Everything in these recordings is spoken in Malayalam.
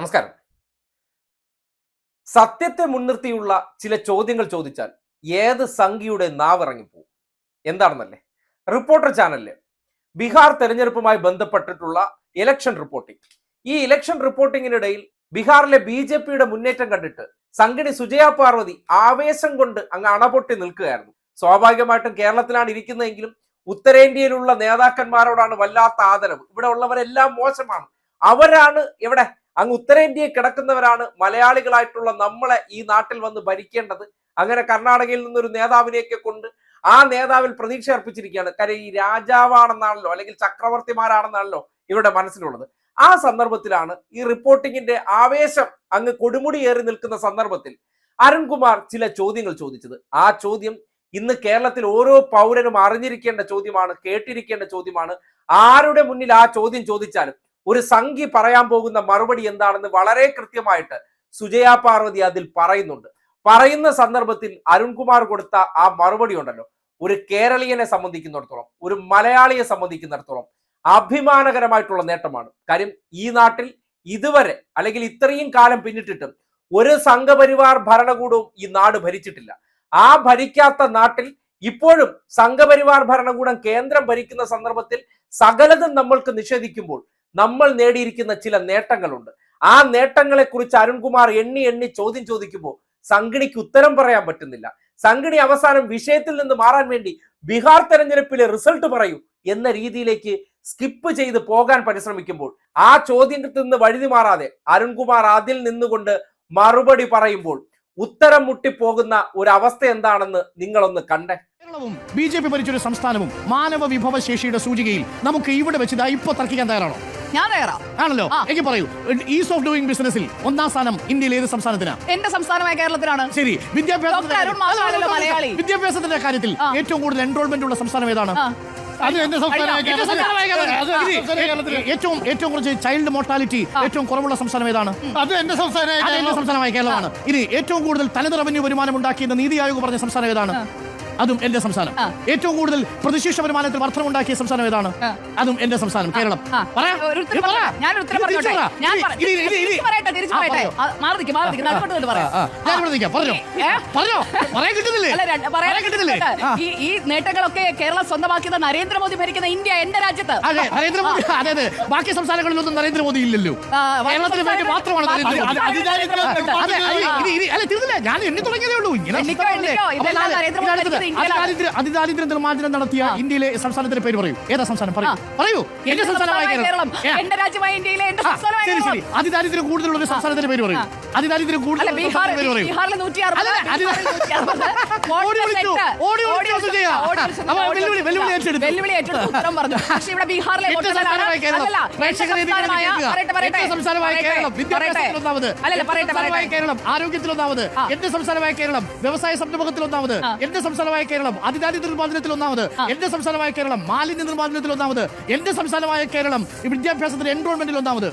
നമസ്കാരം. സത്യത്തെ മുൻനിർത്തിയുള്ള ചില ചോദ്യങ്ങൾ ചോദിച്ചാൽ ഏത് സംഖ്യയുടെ നാവിറങ്ങിപ്പോവും? എന്താണെന്നല്ലേ? റിപ്പോർട്ടർ ചാനലിൽ ബീഹാർ തെരഞ്ഞെടുപ്പുമായി ബന്ധപ്പെട്ടിട്ടുള്ള ഇലക്ഷൻ റിപ്പോർട്ടിംഗ് ഈ ഇലക്ഷൻ റിപ്പോർട്ടിങ്ങിനിടയിൽ ബീഹാറിലെ ബി ജെ പിയുടെ മുന്നേറ്റം കണ്ടിട്ട് സംഘടി സുജയ പാർവതി ആവേശം കൊണ്ട് അങ്ങ് അണപൊട്ടി നിൽക്കുകയായിരുന്നു. സ്വാഭാവികമായിട്ടും കേരളത്തിലാണ് ഇരിക്കുന്നതെങ്കിലും ഉത്തരേന്ത്യയിലുള്ള നേതാക്കന്മാരോടാണ് വല്ലാത്ത ആദരവ്. ഇവിടെ ഉള്ളവരെല്ലാം മോശമാണ്. അവരാണ് ഇവിടെ അങ്ങ് ഉത്തരേന്ത്യയിൽ കിടക്കുന്നവരാണ് മലയാളികളായിട്ടുള്ള നമ്മളെ ഈ നാട്ടിൽ വന്ന് ഭരിക്കേണ്ടത്. അങ്ങനെ കർണാടകയിൽ നിന്നൊരു നേതാവിനെയൊക്കെ കൊണ്ട് ആ നേതാവിൽ പ്രതീക്ഷ അർപ്പിച്ചിരിക്കുകയാണ്. കാര്യം ഈ രാജാവാണെന്നാണല്ലോ അല്ലെങ്കിൽ ചക്രവർത്തിമാരാണെന്നാണല്ലോ ഇവരുടെ മനസ്സിലുള്ളത്. ആ സന്ദർഭത്തിലാണ് ഈ റിപ്പോർട്ടിങ്ങിന്റെ ആവേശം അങ്ങ് കൊടുമുടി ഏറി നിൽക്കുന്ന സന്ദർഭത്തിൽ അരുൺകുമാർ ചില ചോദ്യങ്ങൾ ചോദിച്ചത്. ആ ചോദ്യം ഇന്ന് കേരളത്തിൽ ഓരോ പൗരനും അറിഞ്ഞിരിക്കേണ്ട ചോദ്യമാണ് കേട്ടിരിക്കേണ്ട ചോദ്യമാണ്. ആരുടെ മുന്നിൽ ആ ചോദ്യം ചോദിച്ചാലും ഒരു സംഖ്യ പറയാൻ പോകുന്ന മറുപടി എന്താണെന്ന് വളരെ കൃത്യമായിട്ട് സുജയ പാർവതി അതിൽ പറയുന്നുണ്ട്. പറയുന്ന സന്ദർഭത്തിൽ അരുൺകുമാർ കൊടുത്ത ആ മറുപടി ഉണ്ടല്ലോ. ഒരു കേരളീയനെ സംബന്ധിക്കുന്നിടത്തോളം ഒരു മലയാളിയെ സംബന്ധിക്കുന്നിടത്തോളം അഭിമാനകരമായിട്ടുള്ള നേട്ടമാണ്. കാര്യം ഈ നാട്ടിൽ ഇതുവരെ അല്ലെങ്കിൽ ഇത്രയും കാലം പിന്നിട്ടിട്ടും ഒരു സംഘപരിവാർ ഭരണകൂടവും ഈ നാട് ഭരിച്ചിട്ടില്ല. ആ ഭരിക്കാത്ത നാട്ടിൽ ഇപ്പോഴും സംഘപരിവാർ ഭരണകൂടം കേന്ദ്രം ഭരിക്കുന്ന സന്ദർഭത്തിൽ സകലതും നമ്മൾക്ക് നിഷേധിക്കുമ്പോൾ നമ്മൾ നേടിയിരിക്കുന്ന ചില നേട്ടങ്ങളുണ്ട്. ആ നേട്ടങ്ങളെ കുറിച്ച് അരുൺകുമാർ എണ്ണി എണ്ണി ചോദ്യം ചോദിക്കുമ്പോൾ സംഘടിക്ക് ഉത്തരം പറയാൻ പറ്റുന്നില്ല. സംഘടി അവസാനം വിഷയത്തിൽ നിന്ന് മാറാൻ വേണ്ടി ബീഹാർ തെരഞ്ഞെടുപ്പിലെ റിസൾട്ട് പറയൂ എന്ന രീതിയിലേക്ക് സ്കിപ്പ് ചെയ്ത് പോകാൻ പരിശ്രമിക്കുമ്പോൾ ആ ചോദ്യത്തിൽ നിന്ന് വഴുതി മാറാതെ അരുൺകുമാർ അതിൽ നിന്നുകൊണ്ട് മറുപടി പറയുമ്പോൾ ഉത്തരം മുട്ടിപ്പോകുന്ന ഒരു അവസ്ഥ എന്താണെന്ന് നിങ്ങളൊന്ന് കണ്ടേ. കേരളവും ബി ജെ പി ഭരിച്ചൊരു സംസ്ഥാനവും മാനവ വിഭവശേഷിയുടെ സൂചികയിൽ നമുക്ക് ഇവിടെ വെച്ച് ഇപ്പൊ തർക്കിക്കാൻ തയ്യാറാണോ? ഞാൻ തയ്യാറാ ആണല്ലോ. ആ. എനിക്ക് പറയൂ. ഈസ് ഓഫ് ഡൂയിങ് ബിസിനസ്സിൽ ഒന്നാം സ്ഥാനം ഇന്ത്യയിൽ ഏത് സംസ്ഥാനത്തിനാ? എന്റെ സംസ്ഥാനമായ കേരളത്തിലാണ്. ശരി. ഡോക്ടർ അരുൺ മാഷാണല്ലോ മലയാളി. വിദ്യാഭ്യാസത്തിന്റെ കാര്യത്തിൽ ഏറ്റവും കൂടുതൽ എൻറോൾമെന്റ് ഉള്ള സംസ്ഥാനം ഏതാണ്? ആ. അത് എന്റെ സംസ്ഥാനമായ എന്റെ സംസ്ഥാനമായ കേരളം. അത് ഇനി സംസ്ഥാനമായ കേരളത്തിൽ. ഏറ്റവും ഏറ്റവും കുറച്ച് ചൈൽഡ് മോർട്ടാലിറ്റി ഏറ്റവും കുറവുള്ള സംസ്ഥാനം ഏതാണ്? അത് എന്റെ സംസ്ഥാനമായ അത് എന്റെ കേരളം. സംസ്ഥാനമായ കേരളമാണ്. ഇനി ഏറ്റവും കൂടുതൽ തനത് റവന്യൂ വരുമാനം ഉണ്ടാക്കിയെന്ന് നീതി ആയോഗ് പറഞ്ഞ സംസ്ഥാനം ഏതാണ്? അതും എന്റെ സംസ്ഥാനം ഏറ്റവും കൂടുതൽ പ്രതിശീർഷ വരുമാനത്തിൽ വർധനം ഉണ്ടാക്കിയ സംസ്ഥാനം ഏതാണ്? അതും എന്റെ സംസ്ഥാനം കേരളം. ഈ ഈ നേട്ടങ്ങളൊക്കെ കേരളം സ്വന്തമാക്കിയത് നരേന്ദ്രമോദി ഭരിക്കുന്ന ഇന്ത്യ എന്റെ രാജ്യത്ത്. അതെ നരേന്ദ്രമോദി അതെ അതെ. ബാക്കി സംസ്ഥാനങ്ങളിലൊന്നും നരേന്ദ്രമോദി ഇല്ലല്ലോ. കേരളത്തിന് വേണ്ടി മാത്രമാണ് ഞാൻ എണ്ണി തുടങ്ങിയതേ ഉള്ളൂ. ഇങ്ങനെ അതിദാരിദ്ര്യ അതിദാരിദ്ര്യ നിർമ്മാർജനം നടത്തിയ ഇന്ത്യയിലെ സംസ്ഥാനത്തിന്റെ പേര് പറയൂ. ഏതാ സംസ്ഥാനം? പറയൂ. പറയൂ. എന്റെ സംസ്ഥാനമായ കേരളം. എന്റെ രാജ്യമായ ഇന്ത്യയിലെ എന്റെ ആ, സംസ്ഥാനമായ ശരി ശരി. അതിദാരിദ്ര്യം കൂടുതലുള്ള ഒരു സംസ്ഥാനത്തിന്റെ പേര് പറയൂ. അതിദാരിദ്ര്യം കൂടുതലുള്ള ബീഹാർ നൂറ്റി വെല്ലുവിളി- ഏറ്റെടുത്തു. ഉത്തരം പറഞ്ഞു. പക്ഷേ ഇവിടെ ബീഹാറിലെ കേരളം. പറയട്ടെ, ആരോഗ്യത്തിൽ ഒന്നാമത്. എന്റെ സംസ്ഥാനമായ കേരളം വ്യവസായ സംരംഭത്തിൽ ഒന്നാമത്. എന്റെ സംസ്ഥാനമായ കേരളം അതിദാരിദ്ര്യ നിർമ്മാർജനത്തിൽ ഒന്നാമത്. എന്റെ സംസ്ഥാനമായ കേരളം മാലിന്യ നിർമ്മാർജനത്തിൽ ഒന്നാമത് എന്റെ സംസ്ഥാനമായ കേരളം വിദ്യാഭ്യാസത്തിൽ എൻറോൾമെന്റിൽ ഒന്നാമത്.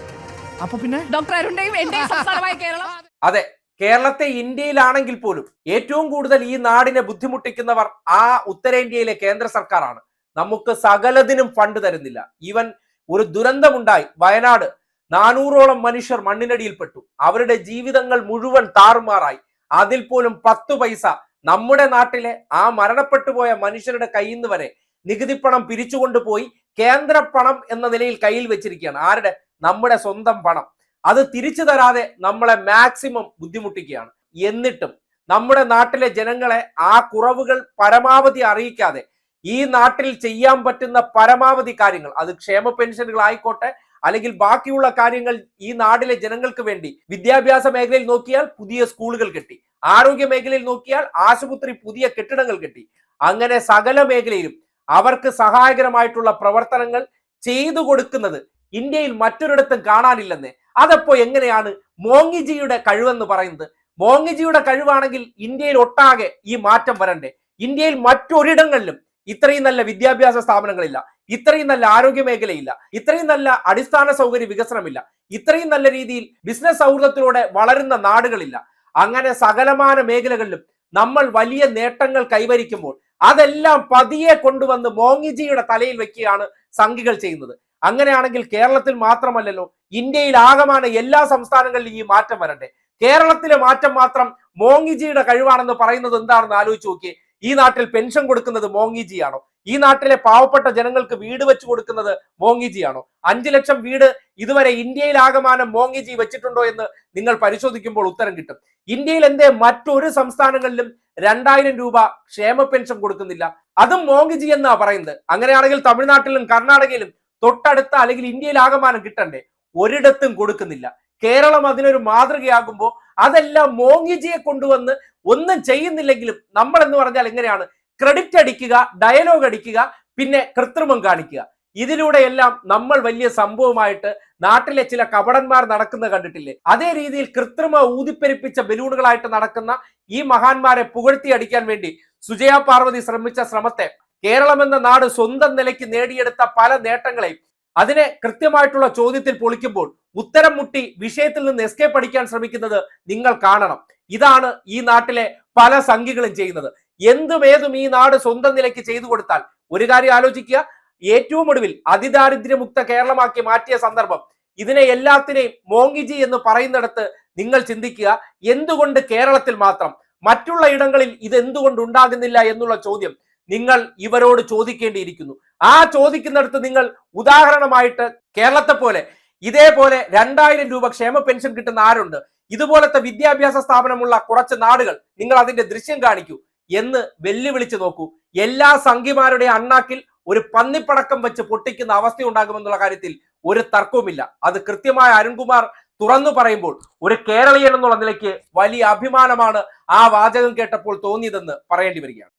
അപ്പൊ പിന്നെ? ഡോക്ടർ അരുണിന്റെയും സംസ്ഥാനമായ കേരളം. അതെ കേരളത്തെ ഇന്ത്യയിലാണെങ്കിൽ പോലും ഏറ്റവും കൂടുതൽ ഈ നാടിനെ ബുദ്ധിമുട്ടിക്കുന്നവർ ആ ഉത്തരേന്ത്യയിലെ കേന്ദ്ര സർക്കാരാണ്. നമുക്ക് സകലതിനും ഫണ്ട് തരുന്നില്ല. ഈവൻ ഒരു ദുരന്തമുണ്ടായി. വയനാട് നാനൂറോളം മനുഷ്യർ മണ്ണിനടിയിൽപ്പെട്ടു. അവരുടെ ജീവിതങ്ങൾ മുഴുവൻ താറുമാറായി. അതിൽ പോലും പത്തു പൈസ നമ്മുടെ നാട്ടിലെ ആ മരണപ്പെട്ടു പോയ മനുഷ്യരുടെ കയ്യിൽ നിന്ന് വരെ നികുതിപ്പണം പിരിച്ചുകൊണ്ടുപോയി കേന്ദ്ര പണം എന്ന നിലയിൽ കയ്യിൽ വെച്ചിരിക്കുകയാണ്. ആരുടെ? നമ്മുടെ സ്വന്തം പണം. അത് തിരിച്ചു തരാതെ നമ്മളെ മാക്സിമം ബുദ്ധിമുട്ടിക്കുകയാണ്. എന്നിട്ടും നമ്മുടെ നാട്ടിലെ ജനങ്ങളെ ആ കുറവുകൾ പരമാവധി അറിയിക്കാതെ ഈ നാട്ടിൽ ചെയ്യാൻ പറ്റുന്ന പരമാവധി കാര്യങ്ങൾ അത് ക്ഷേമ പെൻഷനുകൾ ആയിക്കോട്ടെ അല്ലെങ്കിൽ ബാക്കിയുള്ള കാര്യങ്ങൾ ഈ നാടിലെ ജനങ്ങൾക്ക് വേണ്ടി വിദ്യാഭ്യാസ മേഖലയിൽ നോക്കിയാൽ പുതിയ സ്കൂളുകൾ കെട്ടി. ആരോഗ്യ മേഖലയിൽ നോക്കിയാൽ ആശുപത്രി പുതിയ കെട്ടിടങ്ങൾ കെട്ടി. അങ്ങനെ സകല മേഖലയിലും അവർക്ക് സഹായകരമായിട്ടുള്ള പ്രവർത്തനങ്ങൾ ചെയ്തു കൊടുക്കുന്നത് ഇന്ത്യയിൽ മറ്റൊരിടത്തും കാണാനില്ലെന്ന്. അതപ്പോ എങ്ങനെയാണ് മോങ്ങിജിയുടെ കഴിവെന്ന് പറയുന്നത്? മോങ്ങിജിയുടെ കഴിവാണെങ്കിൽ ഇന്ത്യയിൽ ഒട്ടാകെ ഈ മാറ്റം വരണ്ടേ? ഇന്ത്യയിൽ മറ്റൊരിടങ്ങളിലും ഇത്രയും നല്ല വിദ്യാഭ്യാസ സ്ഥാപനങ്ങളില്ല ഇത്രയും നല്ല ആരോഗ്യ മേഖലയില്ല ഇത്രയും നല്ല അടിസ്ഥാന സൗകര്യ വികസനമില്ല ഇത്രയും നല്ല രീതിയിൽ ബിസിനസ് സൗഹൃദത്തിലൂടെ വളരുന്ന നാടുകളില്ല. അങ്ങനെ സകലമാന മേഖലകളിലും നമ്മൾ വലിയ നേട്ടങ്ങൾ കൈവരിക്കുമ്പോൾ അതെല്ലാം പതിയെ കൊണ്ടുവന്ന് മോങ്ങിജിയുടെ തലയിൽ വെക്കുകയാണ് സംഘികൾ ചെയ്യുന്നത്. അങ്ങനെയാണെങ്കിൽ കേരളത്തിൽ മാത്രമല്ലല്ലോ ഇന്ത്യയിൽ ആകമാന എല്ലാ സംസ്ഥാനങ്ങളിലും ഈ മാറ്റം വരട്ടെ കേരളത്തിലെ മാറ്റം മാത്രം മോങ്ങിജിയുടെ കഴിവാണെന്ന് പറയുന്നത് എന്താണെന്ന് ആലോചിച്ച് നോക്കിയേ. ഈ നാട്ടിൽ പെൻഷൻ കൊടുക്കുന്നത് മോങ്ങിജിയാണോ? ഈ നാട്ടിലെ പാവപ്പെട്ട ജനങ്ങൾക്ക് വീട് വെച്ചു കൊടുക്കുന്നത് മോങ്ങിജിയാണോ അഞ്ചു ലക്ഷം വീട് ഇതുവരെ ഇന്ത്യയിൽ ആകമാനം മോങ്ങിജി വെച്ചിട്ടുണ്ടോ എന്ന് നിങ്ങൾ പരിശോധിക്കുമ്പോൾ ഉത്തരം കിട്ടും. ഇന്ത്യയിൽ എന്തേ മറ്റൊരു സംസ്ഥാനങ്ങളിലും രണ്ടായിരം രൂപ ക്ഷേമ പെൻഷൻ കൊടുക്കുന്നില്ല. അതും മോങ്ങിജി എന്നാ പറയുന്നത്. അങ്ങനെയാണെങ്കിൽ തമിഴ്നാട്ടിലും കർണാടകയിലും തൊട്ടടുത്ത അല്ലെങ്കിൽ ഇന്ത്യയിൽ ആകമാനം കിട്ടണ്ടേ? ഒരിടത്തും കൊടുക്കുന്നില്ല. കേരളം അതിനൊരു മാതൃകയാകുമ്പോൾ അതെല്ലാം മോങ്ങിജിയെ കൊണ്ടുവന്ന് ഒന്നും ചെയ്യുന്നില്ലെങ്കിലും നമ്മൾ എന്ന് പറഞ്ഞാൽ എങ്ങനെയാണ്? ക്രെഡിറ്റ് അടിക്കുക ഡയലോഗ് അടിക്കുക പിന്നെ കൃത്രിമം കാണിക്കുക. ഇതിലൂടെയെല്ലാം നമ്മൾ വലിയ സംഭവമായിട്ട് നാട്ടിലെ ചില കപടന്മാർ നടക്കുന്നത് കണ്ടിട്ടില്ലേ? അതേ രീതിയിൽ കൃത്രിമ ഊതിപ്പെരിപ്പിച്ച ബലൂണുകളായിട്ട് നടക്കുന്ന ഈ മഹാന്മാരെ പുകഴ്ത്തി അടിക്കാൻ വേണ്ടി സുജയ പാർവതി ശ്രമിച്ച ശ്രമത്തെ കേരളം എന്ന നാട് സ്വന്തം നിലയ്ക്ക് നേടിയെടുത്ത പല നേട്ടങ്ങളെയും അതിനെ കൃത്യമായിട്ടുള്ള ചോദ്യത്തിൽ പൊളിക്കുമ്പോൾ ഉത്തരം മുട്ടി വിഷയത്തിൽ നിന്ന് എസ്കേപ്പ് അടിക്കാൻ ശ്രമിക്കുന്നത് നിങ്ങൾ കാണണം. ഇതാണ് ഈ നാട്ടിലെ പല സംഖ്യകളും ചെയ്യുന്നത്. എന്തും ഏതും ഈ നാട് സ്വന്തം നിലയ്ക്ക് ചെയ്തു കൊടുത്താൽ ഒരു കാര്യം ആലോചിക്കുക. ഏറ്റവും ഒടുവിൽ അതിദാരിദ്ര്യമുക്ത കേരളമാക്കി മാറ്റിയ സന്ദർഭം. ഇതിനെ എല്ലാത്തിനെയും മോങ്ങിജി എന്ന് പറയുന്നിടത്ത് നിങ്ങൾ ചിന്തിക്കുക എന്തുകൊണ്ട് കേരളത്തിൽ മാത്രം? മറ്റുള്ള ഇടങ്ങളിൽ ഇത് എന്തുകൊണ്ട് ഉണ്ടാകുന്നില്ല എന്നുള്ള ചോദ്യം നിങ്ങൾ ഇവരോട് ചോദിക്കേണ്ടിയിരിക്കുന്നു. ആ ചോദിക്കുന്നിടത്ത് നിങ്ങൾ ഉദാഹരണമായിട്ട് കേരളത്തെ പോലെ ഇതേപോലെ രണ്ടായിരം രൂപ ക്ഷേമ പെൻഷൻ കിട്ടുന്ന ആരുണ്ട്? ഇതുപോലത്തെ വിദ്യാഭ്യാസ സ്ഥാപനമുള്ള കുറച്ച് നാടുകൾ നിങ്ങൾ അതിന്റെ ദൃശ്യം കാണിക്കൂ എന്ന് വെല്ലുവിളിച്ചു നോക്കൂ. എല്ലാ സംഘിമാരുടെ അണ്ണാക്കിൽ ഒരു പന്നിപ്പടക്കം വെച്ച് പൊട്ടിക്കുന്ന അവസ്ഥ ഉണ്ടാകുമെന്നുള്ള കാര്യത്തിൽ ഒരു തർക്കവുമില്ല. അത് കൃത്യമായ അരുൺകുമാർ തുറന്നു പറയുമ്പോൾ ഒരു കേരളീയൻ എന്നുള്ള നിലയ്ക്ക് വലിയ അഭിമാനമാണ് ആ വാചകം കേട്ടപ്പോൾ തോന്നിയതെന്ന് പറയേണ്ടി വരികയാണ്.